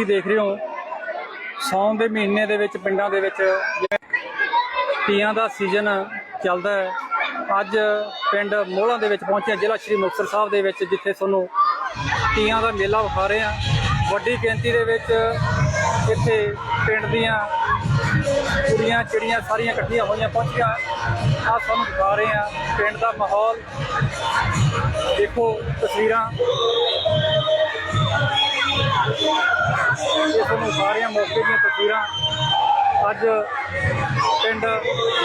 ਤੁਸੀਂ ਦੇਖ ਰਹੇ ਹੋ ਸੌਣ ਦੇ ਮਹੀਨੇ ਦੇ ਵਿੱਚ ਪਿੰਡਾਂ ਦੇ ਵਿੱਚ ਜਿਵੇਂ ਤੀਆਂ ਦਾ ਸੀਜ਼ਨ ਚੱਲਦਾ ਹੈ। ਅੱਜ ਪਿੰਡ ਮੋਹਲਾਂ ਦੇ ਵਿੱਚ ਪਹੁੰਚੇ ਜ਼ਿਲ੍ਹਾ ਸ਼੍ਰੀ ਮੁਕਤਸਰ ਸਾਹਿਬ ਦੇ ਵਿੱਚ, ਜਿੱਥੇ ਤੁਹਾਨੂੰ ਤੀਆਂ ਦਾ ਮੇਲਾ ਵਿਖਾ ਰਹੇ ਹਾਂ। ਵੱਡੀ ਗਿਣਤੀ ਦੇ ਵਿੱਚ ਇੱਥੇ ਪਿੰਡ ਦੀਆਂ ਕੁੜੀਆਂ, ਚਿੜੀਆਂ ਸਾਰੀਆਂ ਇਕੱਠੀਆਂ ਹੋਈਆਂ ਪਹੁੰਚੀਆਂ ਆ ਤੁਹਾਨੂੰ ਦਿਖਾ ਰਹੇ ਹਾਂ, ਪਿੰਡ ਦਾ ਮਾਹੌਲ। ਦੇਖੋ ਤਸਵੀਰਾਂ। ਇਹ ਤੁਹਾਨੂੰ ਸਾਰੀਆਂ ਮੌਕੇ ਦੀਆਂ ਤਸਵੀਰਾਂ ਅੱਜ ਪਿੰਡ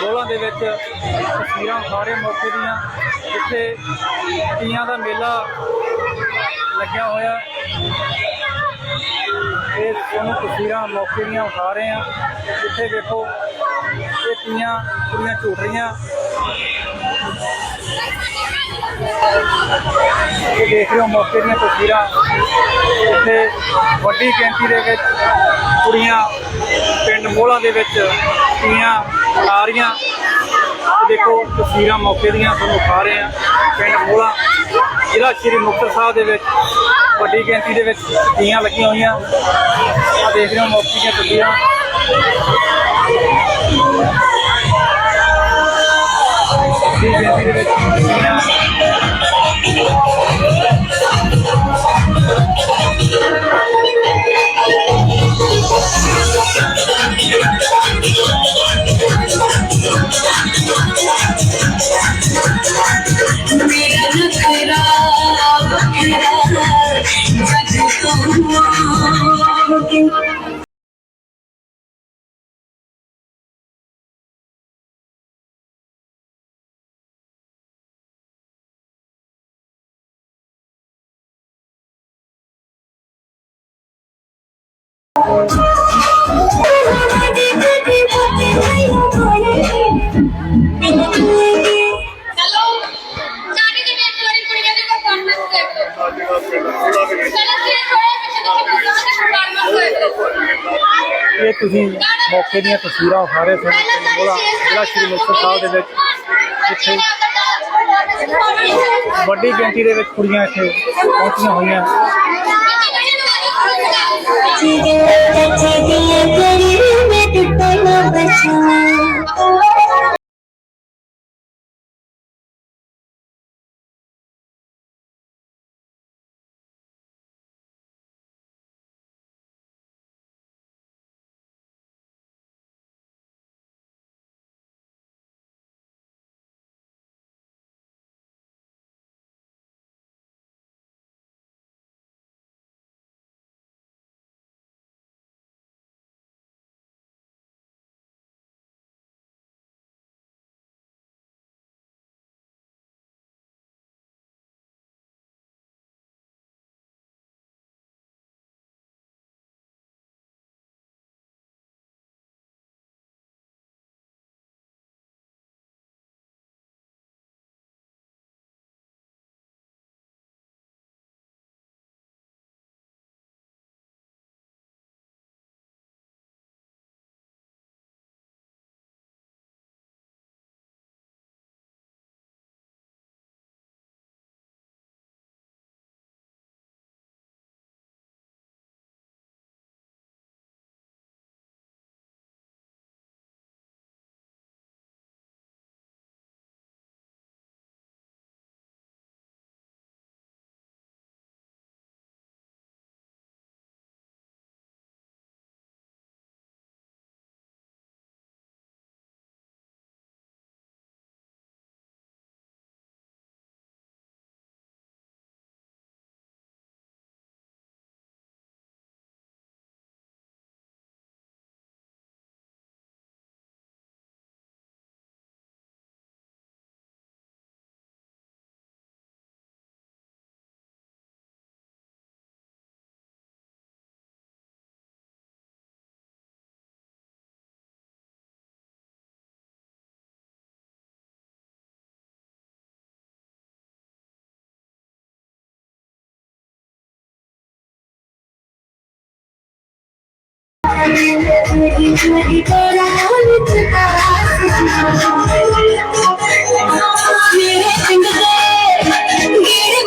ਗੋਲਾਂ ਦੇ ਵਿੱਚ ਤਸਵੀਰਾਂ ਸਾਰੇ ਮੌਕੇ ਦੀਆਂ, ਜਿੱਥੇ ਤੀਆਂ ਦਾ ਮੇਲਾ ਲੱਗਿਆ ਹੋਇਆ। ਇਹ ਤੁਹਾਨੂੰ ਤਸਵੀਰਾਂ ਮੌਕੇ ਦੀਆਂ ਉਠਾ ਰਹੇ ਆ ਜਿੱਥੇ ਵੇਖੋ, ਇਹ ਤੀਆਂ ਕੁੜੀਆਂ ਝੂਟ ਰਹੀਆਂ। ਇਹ ਦੇਖ ਰਹੇ ਹੋ ਮੌਕੇ ਦੀਆਂ ਤਸਵੀਰਾਂ। ਇੱਥੇ ਵੱਡੀ ਗਿਣਤੀ ਦੇ ਵਿੱਚ ਕੁੜੀਆਂ ਪਿੰਡ ਮੋਹਲਾ ਦੇ ਵਿੱਚ ਤੀਆਂ ਆ ਰਹੀਆਂ। ਦੇਖੋ, ਤਸਵੀਰਾਂ ਮੌਕੇ ਦੀਆਂ ਤੁਹਾਨੂੰ ਖਾ ਰਹੇ ਆ ਪਿੰਡ ਮੋਹਲਾ, ਜ਼ਿਲ੍ਹਾ ਸ਼੍ਰੀ ਮੁਕਤਸਰ ਸਾਹਿਬ ਦੇ ਵਿੱਚ ਵੱਡੀ ਗਿਣਤੀ ਦੇ ਵਿੱਚ ਤੀਆਂ ਲੱਗੀਆਂ ਹੋਈਆਂ। ਆ ਦੇਖ ਰਹੇ ਹੋ ਮੌਕੇ ਦੀਆਂ ਤਸਵੀਰਾਂ। ਵੱਡੀ ਗਿਣਤੀ ਦੇ ਵਿੱਚ Thank you. ਤੁਸੀਂ ਮੌਕੇ ਦੀਆਂ ਤਸਵੀਰਾਂ ਰਹੇ ਸਨ ਮੋਹਲਾ ਜ਼ਿਲ੍ਹਾ ਸ਼੍ਰੀ ਮੁਕਤਸਰ ਸਾਹਿਬ ਦੇ ਵਿੱਚ ਜਿੱਥੇ ਵੱਡੀ ਗਿਣਤੀ ਦੇ ਵਿੱਚ ਕੁੜੀਆਂ ਇੱਥੇ ਪਹੁੰਚੀਆਂ ਹੋਈਆਂ।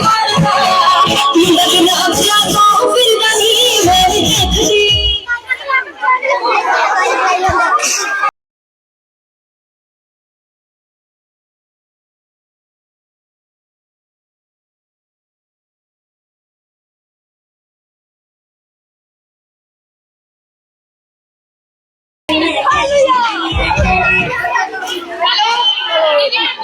ਮਾਰਦਾ ਮੁੰਡਾ ਬਿਨਾ ਜਾਗੋ ਫਿਰਦਾ ਨਹੀਂ ਮੈਂ ਦੇਖਦੀ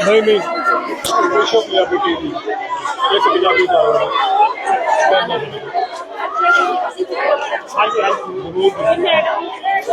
ਨਹੀਂ ਨਹੀਂ ਨਹੀਂ ਵਿਸ਼ਵ ਪੰਜਾਬੀ ਟੀਵੀ ਇੱਕ ਪੰਜਾਬੀ ਦਾ ਹਾਂਜੀ ਹਾਂਜੀ ਜ਼ਰੂਰ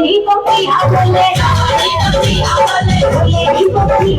ni poti awale ni poti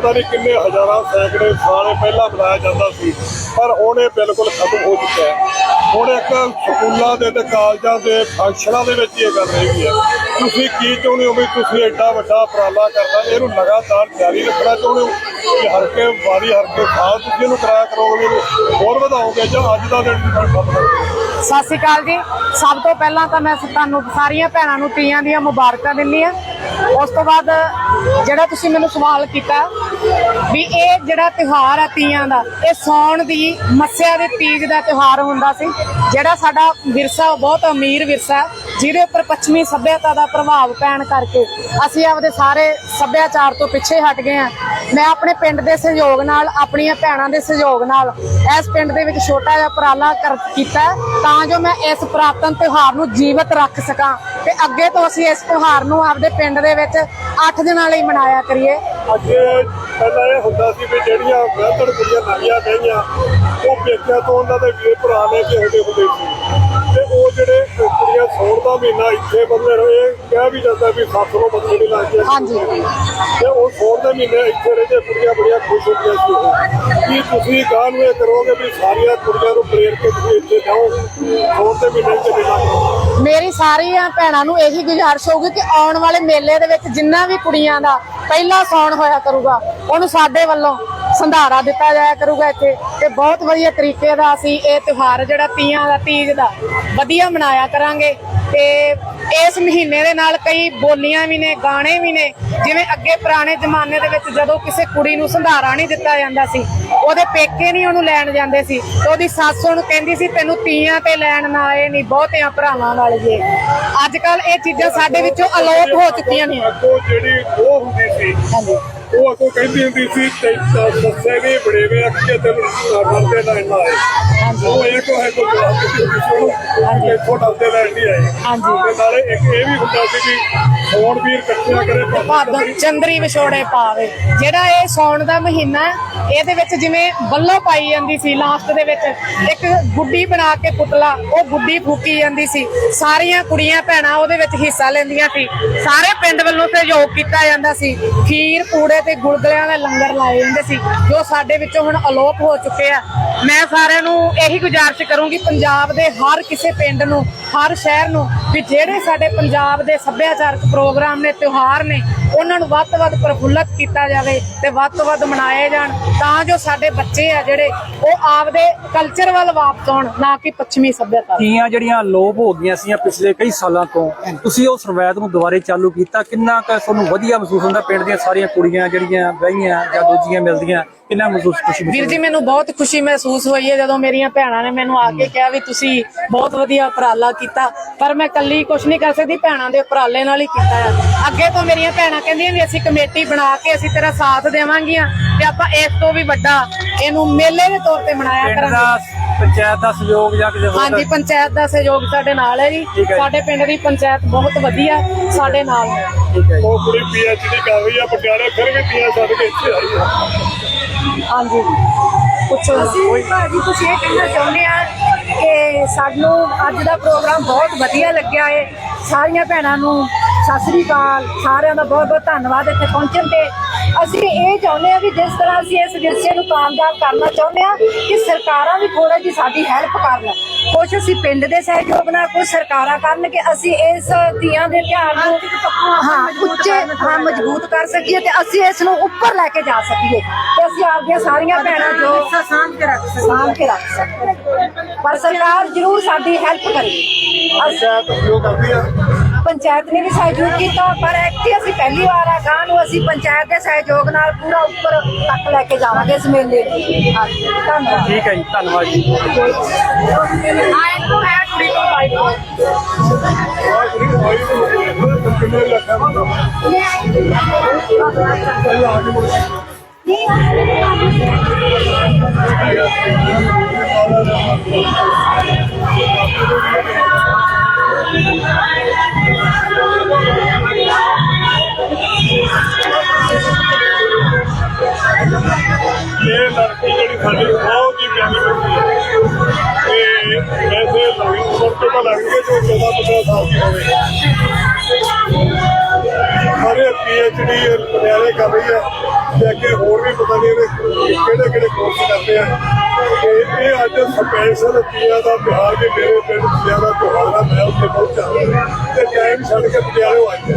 ਪਤਾ ਨਹੀਂ ਕਿੰਨੇ ਹਜ਼ਾਰਾਂ ਸੈਂਕੜੇ ਸਾਲੇ ਪਹਿਲਾਂ ਬਣਾਇਆ ਜਾਂਦਾ ਸੀ, ਪਰ ਹੁਣ ਇਹ ਬਿਲਕੁਲ ਖਤਮ ਹੋ ਚੁੱਕਿਆ ਹੈ। ਹੁਣ ਇੱਕ ਸਕੂਲਾਂ ਦੇ ਤੇ ਕਾਲਜਾਂ ਦੇ ਫੰਕਸ਼ਨਾਂ ਦੇ ਵਿੱਚ ਇਹ ਗੱਲ ਰਹੀ ਹੈ। ਤੁਸੀਂ ਕੀ ਚਾਹੁੰਦੇ ਹੋ ਵੀ ਤੁਸੀਂ ਐਡਾ ਵੱਡਾ ਉਪਰਾਲਾ ਕਰਨਾ? ਇਹਨੂੰ ਲਗਾਤਾਰ ਜਾਰੀ ਰੱਖਣਾ ਚਾਹੁੰਦੇ ਹੋ? ਕਿ ਹਰ ਕੇ ਵਾਰੀ ਹਰ ਕੇ ਸਾਲ ਤੁਸੀਂ ਇਹਨੂੰ ਕਰਾਇਆ ਕਰੋਗੇ? ਹੋਰ ਵਧਾਓਗੇ ਜਾਂ ਅੱਜ ਦਾ ਦਿਨ ਹੀ ਖਤਮ ਹੋ? ਸਤਿ ਸ਼੍ਰੀ ਅਕਾਲ ਜੀ। ਸਭ ਤੋਂ ਪਹਿਲਾਂ ਤਾਂ ਮੈਂ ਤੁਹਾਨੂੰ ਸਾਰੀਆਂ ਭੈਣਾਂ ਨੂੰ ਤੀਆਂ ਦੀਆਂ ਮੁਬਾਰਕਾਂ ਦਿੰਦੀ ਆ ਉਸ ਤੋਂ ਬਾਅਦ ਜਿਹੜਾ ਤੁਸੀਂ ਮੈਨੂੰ ਸਵਾਲ ਕੀਤਾ ਵੀ ਇਹ ਜਿਹੜਾ ਤਿਉਹਾਰ ਆ ਤੀਆਂ ਦਾ ਇਹ ਸੌਣ ਦੀ ਮੱਸਿਆ ਦੇ ਤੀਜ ਦਾ ਤਿਉਹਾਰ ਹੁੰਦਾ ਸੀ। ਜਿਹੜਾ ਸਾਡਾ ਵਿਰਸਾ ਉਹ ਬਹੁਤ ਅਮੀਰ ਵਿਰਸਾ ਹੈ, ਜਿਹਦੇ ਉੱਪਰ ਪੱਛਮੀ ਸੱਭਿਅਤਾ ਦਾ ਪ੍ਰਭਾਵ ਪੈਣ ਕਰਕੇ ਅਸੀਂ ਆਪਦੇ ਸਾਰੇ ਸੱਭਿਆਚਾਰ ਤੋਂ ਪਿੱਛੇ ਹਟ ਗਏ ਆ ਮੈਂ ਆਪਣੇ ਪਿੰਡ ਦੇ ਸਹਿਯੋਗ ਨਾਲ, ਆਪਣੀਆਂ ਭੈਣਾਂ ਦੇ ਸਹਿਯੋਗ ਨਾਲ ਇਸ ਪਿੰਡ ਦੇ ਵਿੱਚ ਛੋਟਾ ਜਿਹਾ ਉਪਰਾਲਾ ਕੀਤਾ ਤਾਂ ਜੋ ਮੈਂ ਇਸ ਪ੍ਰਾਪਤਨ ਤਿਉਹਾਰ ਨੂੰ ਜੀਵਤ ਰੱਖ ਸਕਾਂ ਤੇ ਅੱਗੇ ਤੋਂ ਅਸੀਂ ਇਸ ਤਿਉਹਾਰ ਨੂੰ ਆਪਦੇ ਪਿੰਡ ਦੇ ਵਿੱਚ 8 ਦਿਨਾਂ ਲਈ ਮਨਾਇਆ ਕਰੀਏ। ਅੱਜ ਪਹਿਲਾਂ ਇਹ ਹੁੰਦਾ ਸੀ ਵੀ ਜਿਹੜੀਆਂ ਵਿਆਹਣ ਕੁੜੀਆਂ ਨਵੀਆਂ ਗਈਆਂ, ਉਹ ਪੇਕਿਆਂ ਤੋਂ ਉਹਨਾਂ ਦੇ ਵੀਰ ਭਰਾ ਲੈ ਕੇ ਆਉਂਦੇ ਹੁੰਦੇ ਸੀ। ਉਹ ਜਿਹੜੇ ਕੁੜੀਆਂ ਸੌਣ ਦਾ ਮਹੀਨਾ ਇੱਥੇ ਬੰਦੇ ਰਹੇ ਕਹਿ ਵੀ ਜਾਂਦਾ ਵੀ ਸੱਤ ਨੂੰ ਬੰਦੇ ਨਹੀਂ ਲੱਗਦੇ ਹਾਂਜੀ। ਤੇ ਉਹ ਸੌਣ ਦੇ ਮਹੀਨੇ ਇੱਥੇ ਰਹਿੰਦੇ ਕੁੜੀਆਂ ਬੜੀਆਂ ਖੁਸ਼ ਹੁੰਦੀਆਂ ਸੀ ਕੀ ਤੁਸੀਂ ਗਾਂ ਨੂੰ ਇਹ ਕਰੋਗੇ ਵੀ ਸਾਰੀਆਂ ਕੁੜੀਆਂ ਨੂੰ ਪ੍ਰੇਰ ਕੇ ਤੁਸੀਂ ਇੱਥੇ ਜਾਓ ਸੌਣ ਦੇ ਮਹੀਨੇ ਚ ਲੱਗਦੇ ਮੇਰੀ ਸਾਰੀਆਂ ਭੈਣਾਂ ਨੂੰ ਇਹੀ ਗੁਜ਼ਾਰਿਸ਼ ਹੋਊਗੀ ਕਿ ਆਉਣ ਵਾਲੇ ਮੇਲੇ ਦੇ ਵਿੱਚ ਜਿੰਨਾ ਵੀ ਕੁੜੀਆਂ ਦਾ ਪਹਿਲਾ ਸੌਣ ਹੋਇਆ ਕਰੂਗਾ ਉਹਨੂੰ ਸਾਡੇ ਵੱਲੋਂ ਸੰਧਾਰਾ ਦਿੱਤਾ ਜਾਇਆ ਕਰੂਗਾ ਇੱਥੇ ਤੇ ਬਹੁਤ ਵਧੀਆ ਤਰੀਕੇ ਦਾ ਅਸੀਂ ਇਹ ਤਿਉਹਾਰ ਜਿਹੜਾ ਤੀਆਂ ਦਾ ਤੀਜ ਦਾ ਵਧੀਆ ਮਨਾਇਆ ਕਰਾਂਗੇ ਤੇ ਇਸ ਮਹੀਨੇ ਦੇ ਨਾਲ ਕਈ ਬੋਲੀਆਂ ਵੀ ਨੇ ਗਾਣੇ ਵੀ ਨੇ ਜਿਵੇਂ ਅੱਗੇ ਪੁਰਾਣੇ ਜ਼ਮਾਨੇ ਦੇ ਵਿੱਚ ਜਦੋਂ ਕਿਸੇ ਕੁੜੀ ਨੂੰ ਸੰਧਾਰਾ ਨਹੀਂ ਦਿੱਤਾ ਜਾਂਦਾ ਸੀ ਉਹਦੇ ਪੇਕੇ ਨਹੀਂ ਉਹਨੂੰ ਲੈਣ ਜਾਂਦੇ ਸੀ ਤੇ ਉਹਦੀ ਸੱਸ ਉਹਨੂੰ ਕਹਿੰਦੀ ਸੀ ਤੈਨੂੰ ਤੀਆਂ ਤੇ ਲੈਣ ਨਾ ਆਏ ਨਹੀਂ ਬਹੁਤਿਆਂ ਭਰਾਵਾਂ ਵਾਲੀਏ ਅੱਜ ਕੱਲ ਇਹ ਚੀਜ਼ਾਂ ਸਾਡੇ ਵਿੱਚੋਂ ਅਲੋਪ ਹੋ ਚੁੱਕੀਆਂ ਨੇ। ਜਿਹੜੀ ਉਹ ਹੁੰਦੀ ਸੀ ਹਾਂਜੀ। ਉਹ ਅੱਗੋਂ ਕਹਿੰਦੀ ਹੁੰਦੀ ਸੀ ਤੇ ਦੱਸੇ ਵੀ ਬੜੇ ਵੇ ਅੱਗੇ ਤੇ ਡਰਦੇ ਨਾ ਇੰਨਾ ਆਏ। ਉਹ ਇਹ ਕੋ ਹੈ ਕੋ ਜਵਾਬ ਦਿੱਤੀ ਹੁੰਦੀ ਸੀ ਉਹਨੂੰ? ਇੱਥੋਂ ਡਰਦੇ ਲੈਣ ਨਹੀਂ ਆਏ। ਹਾਂਜੀ। ਤੇ ਨਾਲੇ ਇੱਕ ਇਹ ਵੀ ਹੁੰਦਾ ਸੀ ਵੀ ਸੌਣ ਵੀਰ ਇਕੱਠਿਆਂ ਕਰੇ ਭਾਦੋਂ ਚੰਦਰੀ ਵਿਛੋੜੇ ਪਾਵੇ। ਜਿਹੜਾ ਇਹ ਸੌਣ ਦਾ ਮਹੀਨਾ ਹੈ, ਇਹਦੇ ਵਿੱਚ ਜਿਵੇਂ ਬੱਲੋ ਪਾਈ ਜਾਂਦੀ ਸੀ ਲਾਸਟ ਦੇ ਵਿੱਚ ਇੱਕ ਗੁੱਡੀ ਬਣਾ ਕੇ ਪੁਤਲਾ ਉਹ ਗੁੱਡੀ ਫੂਕੀ ਜਾਂਦੀ ਸੀ। ਸਾਰੀਆਂ ਕੁੜੀਆਂ ਭੈਣਾਂ ਉਹਦੇ ਵਿੱਚ ਹਿੱਸਾ ਲੈਂਦੀਆਂ ਸੀ। ਸਾਰੇ ਪਿੰਡ ਵੱਲੋਂ ਸਹਿਯੋਗ ਕੀਤਾ ਜਾਂਦਾ ਸੀ। ਖੀਰ ਪੂੜੇ ਤੇ ਗੁਲਗੁਲਿਆਂ ਦੇ ਲੰਗਰ ਲਾਏ ਜਾਂਦੇ ਸੀ, ਜੋ ਸਾਡੇ ਵਿੱਚੋਂ ਹੁਣ ਅਲੋਪ ਹੋ ਚੁੱਕੇ ਆ। ਮੈਂ ਸਾਰਿਆਂ ਨੂੰ ਇਹੀ ਗੁਜ਼ਾਰਿਸ਼ ਕਰੂੰਗੀ, ਪੰਜਾਬ ਦੇ ਹਰ ਕਿਸੇ ਪਿੰਡ ਨੂੰ, ਹਰ ਸ਼ਹਿਰ ਨੂੰ, ਵੀ ਜਿਹੜੇ ਸਾਡੇ ਪੰਜਾਬ ਦੇ ਸੱਭਿਆਚਾਰਕ ਪ੍ਰੋਗਰਾਮ ਨੇ, ਤਿਉਹਾਰ ਨੇ ਉਹਨਾਂ ਨੂੰ ਵੱਧ ਤੋਂ ਵੱਧ ਪ੍ਰਫੁੱਲਤ ਕੀਤਾ ਜਾਵੇ ਤੇ ਵੱਧ ਤੋਂ ਵੱਧ ਮਨਾਏ ਜਾਣ ਤਾਂ ਜੋ ਸਾਡੇ ਬੱਚੇ ਆ ਜਿਹੜੇ ਉਹ ਆਪਦੇ ਕਲਚਰ ਵੱਲ ਵਾਪਸ ਆਉਣ ਨਾ ਕਿ ਪੱਛਮੀ ਸੱਭਿਅਤਾ ਤੀਆਂ ਜਿਹੜੀਆਂ ਲੋਪ ਹੋ ਗਈਆਂ ਸੀ ਪਿਛਲੇ ਕਈ ਸਾਲਾਂ ਤੋਂ ਤੁਸੀਂ ਉਸ ਰਵਾਇਤ ਨੂੰ ਦੁਬਾਰੇ ਚਾਲੂ ਕੀਤਾ? ਕਿੰਨਾ ਕੁ ਤੁਹਾਨੂੰ ਵਧੀਆ ਮਹਿਸੂਸ ਹੁੰਦਾ? ਪਿੰਡ ਦੀਆਂ ਸਾਰੀਆਂ ਕੁੜੀਆਂ ਜਿਹੜੀਆਂ ਵਿਆਹੀਆਂ ਜਾਂ ਦੂਜੀਆਂ ਮਿਲਦੀਆਂ ਕਿੰਨਾ ਮਹਿਸੂਸ ਖੁਸ਼ੀ ਵੀਰ ਜੀ ਮੈਨੂੰ ਬਹੁਤ ਖੁਸ਼ੀ ਮਹਿਸੂਸ ਹੋਈ ਹੈ ਜਦੋਂ ਮੇਰੀਆਂ ਭੈਣਾਂ ਨੇ ਮੈਨੂੰ ਆ ਕੇ ਕਿਹਾ ਵੀ ਤੁਸੀਂ ਬਹੁਤ ਵਧੀਆ ਉਪਰਾਲਾ ਕੀਤਾ ਪਰ ਮੈਂ ਇਕੱਲੀ ਕੁਝ ਨਹੀਂ ਕਰ ਸਕਦੀ ਭੈਣਾਂ ਦੇ ਉਪਰਾਲੇ ਨਾਲ ਹੀ ਕੀਤਾ ਹੈ। ਅੱਗੇ ਤੋਂ ਮੇਰੀਆਂ ਭੈਣਾਂ ਕਹਿੰਦੀਆਂ ਵੀ ਅਸੀਂ ਕਮੇਟੀ ਬਣਾ ਕੇ ਅਸੀਂ ਤੇਰਾ ਸਾਥ ਦੇਵਾਂਗੀਆਂ ਤੇ ਆਪਾਂ ਇਸ ਤੋਂ ਵੀ ਵੱਡਾ ਇਹਨੂੰ ਮੇਲੇ ਦੇ ਤੌਰ ਤੇ ਮਨਾਇਆ ਪਿੰਡ ਕਰਾਂਗੇ। ਦਾ ਪੰਚਾਇਤ ਦਾ ਸਹਿਯੋਗ ਜਾਂ ਕਿਸੇ ਹੋਰ ਹਾਂਜੀ ਪੰਚਾਇਤ ਦਾ ਸਹਿਯੋਗ ਸਾਡੇ ਨਾਲ ਹੈ ਜੀ। ਸਾਡੇ ਪਿੰਡ ਦੀ ਪੰਚਾਇਤ ਬਹੁਤ ਵਧੀਆ ਸਾਡੇ ਨਾਲ ਹੈ। ਠੀਕ ਹੈ ਜੀ। ਉਹ ਕੁੜੀ ਪੀਐਚਡੀ ਕਰ ਰਹੀ ਆ ਪਟਿਆਲੇ ਫਿਰ ਵੀ ਤੀਆਂ ਛੱਡ ਕੇ ਇੱਥੇ ਆਈ ਆ। ਹਾਂਜੀ। ਪੁੱਛੋ ਅਸੀਂ ਭਾਜੀ ਕੁਛ ਇਹ ਕਹਿਣਾ ਚਾਹੁੰਦੇ ਆ ਕਿ ਸਾਨੂੰ ਅੱਜ ਦਾ ਪ੍ਰੋਗਰਾਮ ਬਹੁਤ ਵਧੀਆ ਲੱਗਿਆ ਏ। ਸਾਰੀਆਂ ਭੈਣਾਂ ਨੂੰ ਸਤਿ ਸ੍ਰੀ ਅਕਾਲ। ਸਾਰਿਆਂ ਦਾ ਬਹੁਤ ਬਹੁਤ ਧੰਨਵਾਦ ਇੱਥੇ ਪਹੁੰਚਣ ਤੇ। ਅਸੀਂ ਇਹ ਚਾਹੁੰਦੇ ਆ ਵੀ ਜਿਸ ਤਰ੍ਹਾਂ ਅਸੀਂ ਇਸ ਵਿਰਸੇ ਨੂੰ ਕਾਮਯਾਬ ਕਰਨਾ ਚਾਹੁੰਦੇ ਆ ਕਿ ਸਰਕਾਰਾਂ ਵੀ ਥੋੜਾ ਜਿਹੀ ਸਾਡੀ ਹੈਲਪ ਕਰਨ ਕੁਝ ਅਸੀਂ ਪਿੰਡ ਦੇ ਸਹਿਯੋਗ ਨਾਲ ਕੁਝ ਸਰਕਾਰਾਂ ਕਰਨ ਕਿ ਅਸੀਂ ਇਸ ਤੀਆਂ ਦੇ ਤਿਉਹਾਰ ਨੂੰ ਹਾਂ ਉੱਚੇ ਹਾਂ ਮਜ਼ਬੂਤ ਕਰ ਸਕੀਏ ਤੇ ਅਸੀਂ ਇਸ ਨੂੰ ਉੱਪਰ ਲੈ ਕੇ ਜਾ ਸਕੀਏ। ਤੇ ਅਸੀਂ ਆਪਦੀਆਂ ਸਾਰੀਆਂ ਭੈਣਾਂ ਜੋ ਸਾਂਭ ਕੇ ਰੱਖ ਸਕੀਏ। ਸਾਂਭ ਕੇ ਰੱਖ ਸਕੀਏ। ਪਰ ਸਰਕਾਰ ਜ਼ਰੂਰ ਸਾਡੀ ਹੈਲਪ ਕਰੇਗੀ ਪੰਚਾਇਤ ਸਹਿਯੋਗ ਕਰਦੀ ਆ। ਪੰਚਾਇਤ ਨੇ ਵੀ ਸਹਿਯੋਗ ਕੀਤਾ ਪਰ ਐਕਟੀ ਅਸੀਂ ਪਹਿਲੀ ਵਾਰ ਆ ਗਾਂ ਨੂੰ ਅਸੀਂ ਪੰਚਾਇਤ ਦੇ ਸਹਿਯੋਗ ਨਾਲ ਪੂਰਾ ਉੱਪਰ ਤੱਕ ਲੈ ਕੇ ਜਾਵਾਂਗੇ ਇਸ ਮੇਲੇ ਨੂੰ। ਹਾਂਜੀ, ਧੰਨਵਾਦ। ਠੀਕ ਹੈ ਜੀ ਧੰਨਵਾਦ ਜੀ। ਕਿੰਨੇ ਲੱਖਾਂ ਦਾ ਇਹ ਲੜਕੀ ਜਿਹੜੀ ਸਾਡੀ ਬਹੁਤ ਹੀ ਪਿਆਰੀ ਬੱਚੀ ਹੈ। ਤੇ ਵੈਸੇ ਲੜੀ ਉਮਰ ਤੋਂ ਤਾਂ ਲੱਗਦੀ ਹੈ ਜੋ 14 15 ਸਾਲ ਦੀ ਹੋਵੇ। ਸਾਰੇ ਪੀਐਚਡੀ ਪਟਿਆਲੇ ਕਰ ਰਹੀ ਹੈ ਤੇ ਅੱਗੇ ਹੋਰ ਵੀ ਪਤਾ ਨਹੀਂ ਇਹਦੇ ਕਿਹੜੇ ਕਿਹੜੇ ਕੋਰਸ ਕਰਦੇ ਆ। ਤੇ ਇਹ ਅੱਜ ਸਪੈਸ਼ਲ ਤੀਆਂ ਦਾ ਤਿਉਹਾਰ ਵੀ ਮੇਰੇ ਪਿੰਡ ਤੀਆਂ ਦਾ ਤਿਉਹਾਰ ਆ ਮੈਂ ਉੱਥੇ ਪਹੁੰਚਾ ਤੇ ਟਾਈਮ ਛੱਡ ਕੇ ਪਟਿਆਲੇ ਆਈ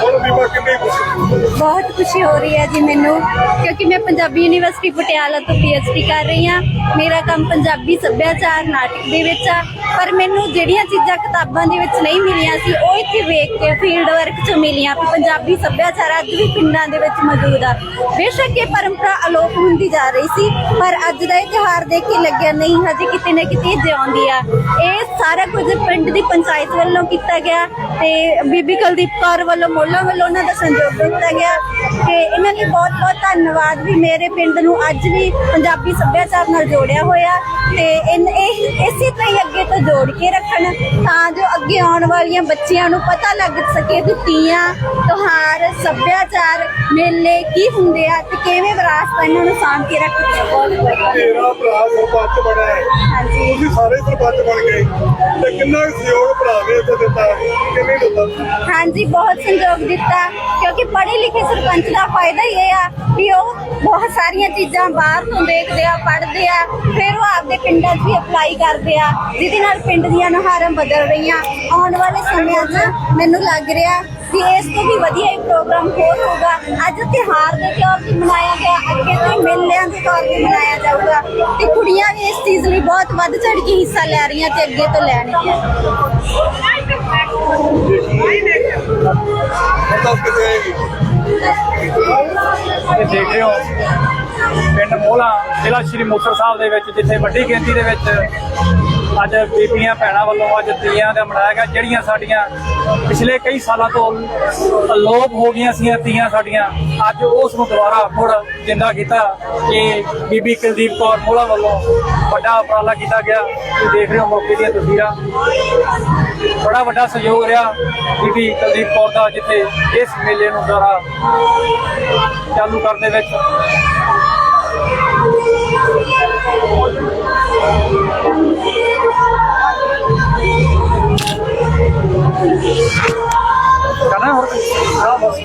ਹੁਣ ਵੀ ਮੈਂ ਕਿੰਨੀ ਖੁਸ਼ੀ ਬਹੁਤ ਖੁਸ਼ੀ ਹੋ ਰਹੀ ਹੈ ਜੀ ਮੈਨੂੰ, ਕਿਉਂਕਿ ਮੈਂ ਪੰਜਾਬੀ ਯੂਨੀਵਰਸਿਟੀ ਪਟਿਆਲਾ ਤੋਂ ਪੀਐਚਡੀ ਕਰ ਰਹੀ ਹਾਂ। ਮੇਰਾ ਕੰਮ ਪੰਜਾਬੀ ਸੱਭਿਆਚਾਰ, ਨਾਟਕ ਦੇ ਵਿੱਚ ਆ। ਪਰ ਮੈਨੂੰ ਜਿਹੜੀਆਂ ਚੀਜ਼ਾਂ ਕਿਤਾਬਾਂ ਦੇ ਵਿੱਚ ਨਹੀਂ ਮਿਲੀਆਂ ਸੀ, ਉਹ ਇੱਥੇ ਵੇਖ ਕੇ ਫੀਲਡ ਵਰਕ 'ਚ ਮਿਲੀਆਂ ਪੰਜਾਬੀ ਸੱਭਿਆਚਾਰ ਅੱਜ ਵੀ ਪਿੰਡਾਂ ਦੇ ਵਿੱਚ ਮੌਜੂਦ ਆ। ਬੇਸ਼ੱਕ ਇਹ ਪਰੰਪਰਾ ਅਲੋਪ ਹੁੰਦੀ ਜਾ ਰਹੀ ਸੀ, ਪਰ ਅੱਜ ਦਾ ਇਹ ਤਿਉਹਾਰ ਦੇਖ ਕੇ ਲੱਗਿਆ, ਨਹੀਂ, ਹਜੇ ਕਿਤੇ ਨਾ ਕਿਤੇ ਜਿਉਂਦੀ ਆ। ਇਹ ਸਾਰਾ ਕੁਝ ਪਿੰਡ ਦੀ ਪੰਚਾਇਤ ਵੱਲੋਂ ਕੀਤਾ ਗਿਆ ਤੇ ਬੀਬੀ ਕੁਲਦੀਪ ਕੌਰ ਵੱਲੋਂ, ਮੋਲਾ ਵੱਲੋਂ ਉਹਨਾਂ ਦਾ ਸੰਯੋਗ ਦਿੱਤਾ ਗਿਆ ਤੇ ਇਹਨਾਂ ਲਈ ਬਹੁਤ ਬਹੁਤ ਧੰਨਵਾਦ ਵੀ ਮੇਰੇ ਪਿੰਡ ਨੂੰ ਅੱਜ ਵੀ ਪੰਜਾਬੀ ਸੱਭਿਆਚਾਰ ਨਾਲ ਜੋੜਿਆ ਹੋਇਆ ਤੇ ਇਨ- ਇਹ, ਇਸੇ ਤਰ੍ਹਾਂ ਹੀ ਅੱਗੇ ਤੋਂ ਜੋੜ ਕੇ ਰੱਖਣ ਤਾਂ ਜੋ ਅੱਗੇ ਆਉਣ ਵਾਲੀਆਂ ਬੱਚਿਆਂ ਨੂੰ ਪਤਾ ਲੱਗ ਸਕੇ ਵੀ ਤੀਆਂ, ਤਿਉਹਾਰ, ਸੱਭਿਆਚਾਰ, ਮੇਲੇ ਕੀ ਹੁੰਦੇ ਆ ਤੇ ਕਿਵੇਂ ਵਿਰਾਸਤ ਇਹਨਾਂ ਨੂੰ ਸਾਂਭ ਕੇ ਰੱਖਦੇ ਆ ਬਹੁਤ ਬਹੁਤ ਭਰਾ ਸਰਪੰਚ ਬਣਿਆ ਹੈ। ਤੁਸੀਂ ਸਾਰੇ ਸਰਪੰਚ ਬਣ ਗਏ। ਤੇ ਕਿੰਨਾ ਸਹਿਯੋਗ ਭਰਾ ਨੇ ਇੱਥੇ ਦਿੱਤਾ? ਕਿੰਨੀ ਦਿੱਤਾ? ਹਾਂਜੀ ਬਹੁਤ ਸੰਯੋਗ ਦਿੱਤਾ ਕਿਉਂਕਿ ਪੜ੍ਹੇ ਲਿਖੇ ਸਰਪੰਚ ਦਾ ਫਾਇਦਾ ਹੀ ਇਹ ਆ ਵੀ ਉਹ ਬਹੁਤ ਸਾਰੀਆਂ ਚੀਜ਼ਾਂ ਬਾਹਰ ਤੋਂ ਦੇਖਦੇ ਆ ਪੜ੍ਹਦੇ ਆ ਫਿਰ ਉਹ ਆਪਦੇ ਪਿੰਡਾਂ 'ਚ ਵੀ ਅਪਲਾਈ ਕਰਦੇ ਆ ਜਿਹਦੇ ਨਾਲ ਪਿੰਡ ਦੀਆਂ ਨੁਹਾਰਾਂ ਬਦਲ ਰਹੀਆਂ। ਆਉਣ ਵਾਲੇ ਸਮਿਆਂ 'ਚ ਮੈਨੂੰ ਲੱਗ ਰਿਹਾ ਕਿ ਇਸ ਤੋਂ ਵੀ ਵਧੀਆ ਇੱਕ ਪ੍ਰੋਗਰਾਮ ਹੋਰ ਹੋਗਾ ਅੱਜ ਤਿਉਹਾਰ ਦੇ ਤੌਰ ਤੇ ਮਨਾਇਆ ਗਿਆ, ਅੱਗੇ ਤੋਂ ਮੇਲਿਆਂ ਦੇ ਤੌਰ ਤੇ ਮਨਾਇਆ ਜਾਊਗਾ। ਤੇ ਕੁੜੀਆਂ ਵੀ ਇਸ ਚੀਜ਼ ਲਈ ਬਹੁਤ ਵੱਧ ਚੜ੍ਹ ਕੇ ਹਿੱਸਾ ਲੈ ਰਹੀਆਂ ਤੇ ਅੱਗੇ ਤੋਂ ਲੈਣਗੀਆਂ ਇਹ ਦੇਖ ਰਹੇ ਹੋ, ਪਿੰਡ ਮੋਲਾ ਜ਼ਿਲ੍ਹਾ ਸ਼੍ਰੀ ਮੁਕਤਸਰ ਸਾਹਿਬ ਦੇ ਵਿੱਚ, ਜਿੱਥੇ ਵੱਡੀ ਗਿਣਤੀ ਦੇ ਵਿੱਚ ਅੱਜ ਬੀਬੀਆਂ ਭੈਣਾਂ ਵੱਲੋਂ ਅੱਜ ਤੀਆਂ ਦਾ ਮਨਾਇਆ ਗਿਆ, ਜਿਹੜੀਆਂ ਸਾਡੀਆਂ ਪਿਛਲੇ ਕਈ ਸਾਲਾਂ ਤੋਂ ਅਲੋਪ ਹੋ ਗਈਆਂ ਸੀ ਤੀਆਂ ਸਾਡੀਆਂ, ਅੱਜ ਉਸ ਨੂੰ ਦੁਬਾਰਾ ਮੁੜ ਜਿੰਦਾ ਕੀਤਾ ਕਿ ਬੀਬੀ ਕੁਲਦੀਪ ਕੌਰ ਮੋਲਾ ਵੱਲੋਂ ਵੱਡਾ ਉਪਰਾਲਾ ਕੀਤਾ ਗਿਆ। ਤੁਸੀਂ ਦੇਖ ਰਹੇ ਹੋ ਮੌਕੇ ਦੀਆਂ ਤਸਵੀਰਾਂ। ਬੜਾ ਵੱਡਾ ਸਹਿਯੋਗ ਰਿਹਾ ਬੀਬੀ ਕੁਲਦੀਪ ਕੌਰ ਦਾ, ਜਿੱਥੇ ਇਸ ਮੇਲੇ ਨੂੰ ਦੁਬਾਰਾ ਚਾਲੂ ਕਰਨ ਦੇ ਵਿੱਚ। ਕਰਨਾ ਹੋਰ ਕੁਛ?